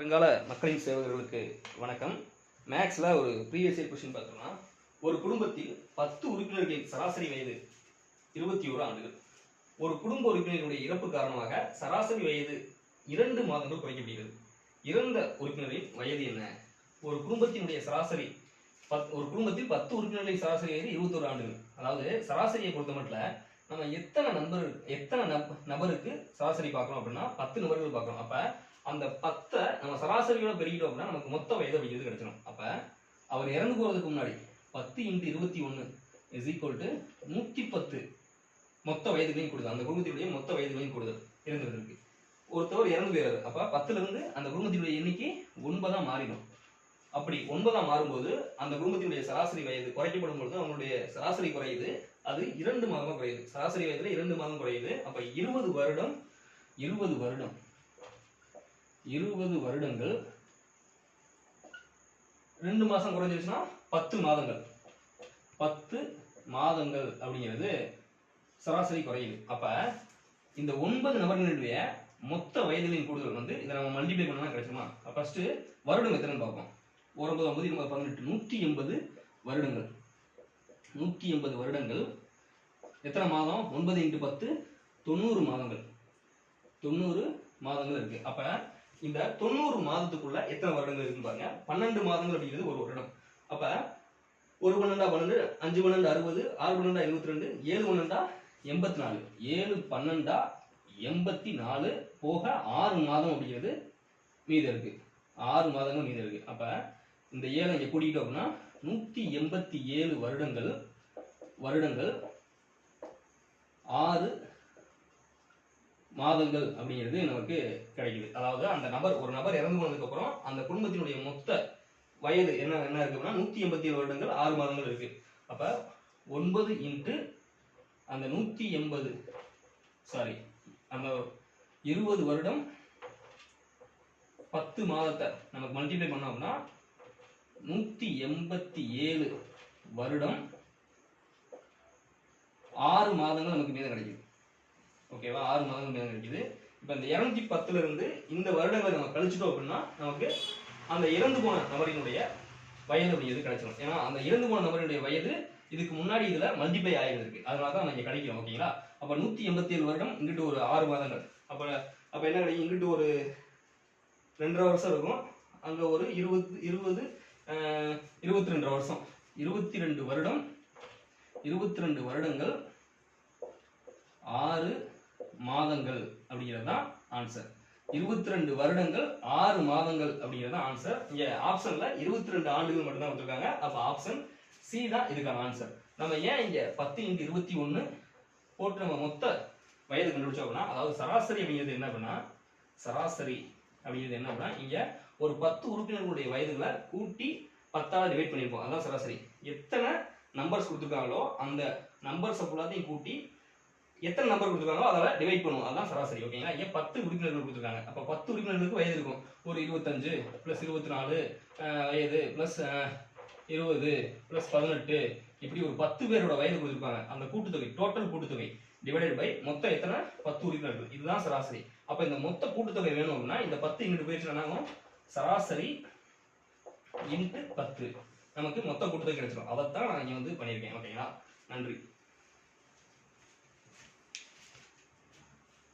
வருங்கால மக்களின் சேவகர்களுக்கு வணக்கம். மேக்ஸில் ஒரு ப்ரீவியஸ் இயர் கொஸ்டின் பார்த்தோம்னா ஒரு குடும்பத்தில் பத்து உறுப்பினர்களின் சராசரி வயது இருபத்தி ஓரு ஆண்டுகள். ஒரு குடும்ப உறுப்பினருடைய இறப்பு காரணமாக சராசரி வயது இரண்டு மாதங்கள் குறைக்கப்படுகிறது. இறந்த உறுப்பினரின் வயது என்ன? ஒரு குடும்பத்தினுடைய சராசரி பத் ஒரு குடும்பத்தில் பத்து உறுப்பினர்களின் சராசரி வயது இருபத்தோரு ஆண்டுகள். அதாவது சராசரியை பொறுத்த மட்டும் நம்ம எத்தனை நம்பர் எத்தனை நபருக்கு சராசரி பார்க்கணும் அப்படின்னா பத்து நபர்கள் பார்க்கணும். அப்போ அந்த பத்தை சராசரியோட பெருகிட்டோம் அப்படின்னா நமக்கு மொத்த வயது அப்படிங்கிறது கிடைச்சிடும் அப்ப அவர் இறந்து போறதுக்கு முன்னாடி பத்து இன்ட்டு இருபத்தி ஒன்று இஸ் ஈக்குவல் டு நூற்றி பத்து மொத்த வயதுகளையும் கொடுது அந்த குடும்பத்தினுடைய மொத்த வயதுகளையும் கொடுது இறந்துருக்கு ஒருத்தவர் இறந்து போயிறாரு. அப்ப பத்துல இருந்து அந்த குடும்பத்தினுடைய எண்ணிக்கை ஒன்பதா மாறிடும். அப்படி ஒன்பதா மாறும்போது அந்த குடும்பத்தினுடைய சராசரி வயது குறைக்கப்படும் பொழுது அவங்களுடைய சராசரி குறையுது. அது இரண்டு மாதமா குறையுது. சராசரி வயதுல இரண்டு மாதம் குறையுது. அப்ப இருபது வருடம் இருபது வருடம். இருபது வருடங்கள். ரெண்டு மாசம் குறைஞ்சிருச்சுன்னா பத்து மாதங்கள். பத்து மாதங்கள் அப்படிங்கிறது சராசரி குறையுது. அப்ப இந்த ஒன்பது நபர்களுடைய மொத்த வயதிலையும் கூடுதல் வந்து இதை நம்ம மல்டிப்ளை பண்ணலாம் கிடைச்சுமா ஃபர்ஸ்ட் வருடம் எத்தனைன்னு பார்ப்போம். ஒரு ஒன்பது ஒன்பது இருபது பதினெட்டு நூற்றி எண்பது வருடங்கள். நூற்றி எண்பது வருடங்கள். எத்தனை மாதம்? ஒன்பது இன்ட்டு பத்து தொண்ணூறு மாதங்கள். தொண்ணூறு மாதங்கள் இருக்கு. அப்ப இந்த தொண்ணூறு மாதத்துக்குள்ள எத்தனை வருடங்கள் இருக்குன்னு பாருங்க. பன்னெண்டு மாதங்கள் அப்படிங்கிறது ஒரு வருடம். அப்ப ஒரு பன்னெண்டா பன்னெண்டு அஞ்சு பன்னெண்டு அறுபது ஆறு பன்னெண்டா இருபத்தி ரெண்டு ஏழு பன்னெண்டா எண்பத்தி நாலு ஏழு பன்னெண்டா எண்பத்தி நாலு போக ஆறு மாதம் அப்படிங்கிறது மீதம் இருக்கு. ஆறு மாதங்கள் மீதம் இருக்கு. அப்ப இந்த ஏழை இங்க கூட்டிகிட்டோம் அப்படின்னா நூத்தி எண்பத்தி ஏழு வருடங்கள் வருடங்கள் ஆறு மாதங்கள் அப்படிங்கிறது நமக்கு கிடைக்குது. அதாவது அந்த நபர் ஒரு நபர் இறந்து போனதுக்கப்புறம் அந்த குடும்பத்தினுடைய மொத்த வயது என்ன என்ன இருக்கு அப்படின்னா நூத்தி எண்பத்தி ஏழு வருடங்கள் ஆறு மாதங்கள் இருக்கு. அப்ப ஒன்பது இன்ட்டு அந்த நூத்தி எண்பது சாரி அந்த இருபது வருடம் பத்து மாதத்தை நமக்கு மல்டிப்ளை பண்ணோம் அப்படின்னா நூத்தி எண்பத்தி ஏழு வருடம் ஆறு மாதங்கள் நமக்கு மீதம் கிடைக்குது. ஓகேவா ஆறு மாதங்கள் இருக்குது இப்போ இந்த இரநூத்தி பத்துல இருந்து இந்த வருடங்களை நம்ம கழிச்சிட்டோம் அப்படின்னா நமக்கு அந்த இறந்து போன நபரினுடைய வயது அப்படிங்கிறது கிடைச்சிடும் ஏன்னா அந்த இறந்து போன நபரினுடைய வயது இதுக்கு முன்னாடி இதுல மல்டிப்ளை ஆகிருக்கு அதனால தான் நம்ம கிடைக்கும் ஓகேங்களா அப்ப நூத்தி எண்பத்தி ஏழு வருடம் இங்கிட்டு ஒரு ஆறு மாதங்கள். அப்ப அப்ப என்ன கிடைக்கும்? இங்கிட்டு ஒரு ரெண்டரை வருஷம் இருக்கும். அங்க ஒரு இருபது இருபது இருபத்தி ரெண்டு வருஷம். இருபத்தி ரெண்டு வருடம் இருபத்தி ரெண்டு வருடங்கள் ஆறு மாதங்கள் அப்படிங்கிறது தான் ஆன்சர் இருபத்தி ரெண்டு வருடங்கள் ஆறு மாதங்கள் அப்படிங்கிறது தான் ஆன்சர் இங்க ஆப்ஷன்ல இருபத்தி ரெண்டு ஆண்டுகள் மட்டும்தான் கொடுத்துருக்காங்க அப்ப ஆப்ஷன் சி தான் இதுக்கான ஆன்சர் நம்ம ஏன் இங்க பத்து இன்ட்டு இருபத்தி ஒண்ணு போட்டு நம்ம மொத்த வயது கண்டுபிடிச்சோம் அப்படின்னா அதாவது சராசரி அப்படிங்கிறது என்ன அப்படின்னா சராசரி அப்படிங்கிறது என்ன அப்படின்னா இங்க ஒரு பத்து உறுப்பினர்களுடைய வயதுகளை கூட்டி பத்தாவது டிவைட் பண்ணியிருப்போம். அதான் சராசரி. எத்தனை நம்பர்ஸ் கொடுத்துருக்காங்களோ அந்த நம்பர்ஸை ஃபுல்லாத்தையும் கூட்டி எத்தனை நம்பர் கொடுத்துருக்காங்களோ அதை டிவைட் பண்ணுவோம். அதான் சராசரி ஓகேங்களா ஏன் பத்து உறுப்பினர்கள் கொடுத்துருக்காங்க? அப்போ பத்து உறுப்பினர்களுக்கு வயது இருக்கும். ஒரு இருபத்தஞ்சு ப்ளஸ் இருபத்தி நாலு வயது ப்ளஸ் இருபது ப்ளஸ் பதினெட்டு. இப்படி ஒரு பத்து பேரோட வயது கொடுத்துருப்பாங்க. அந்த கூட்டுத்தொகை டோட்டல் கூட்டுத்தொகை டிவைடட் பை மொத்தம் எத்தனை? பத்து உறுப்பினர்கள். இதுதான் சராசரி. அப்போ இந்த மொத்த கூட்டுத்தொகை வேணும் அப்படின்னா இந்த பத்து இங்கிட்டு போயிடுச்சு சராசரி இன்ட்டு பத்து. நமக்கு மொத்த கூட்டுத்தொகை கிடைச்சிடும் அதைத்தான் நான் இங்கே வந்து பண்ணியிருக்கேன். ஓகேங்களா? நன்றி.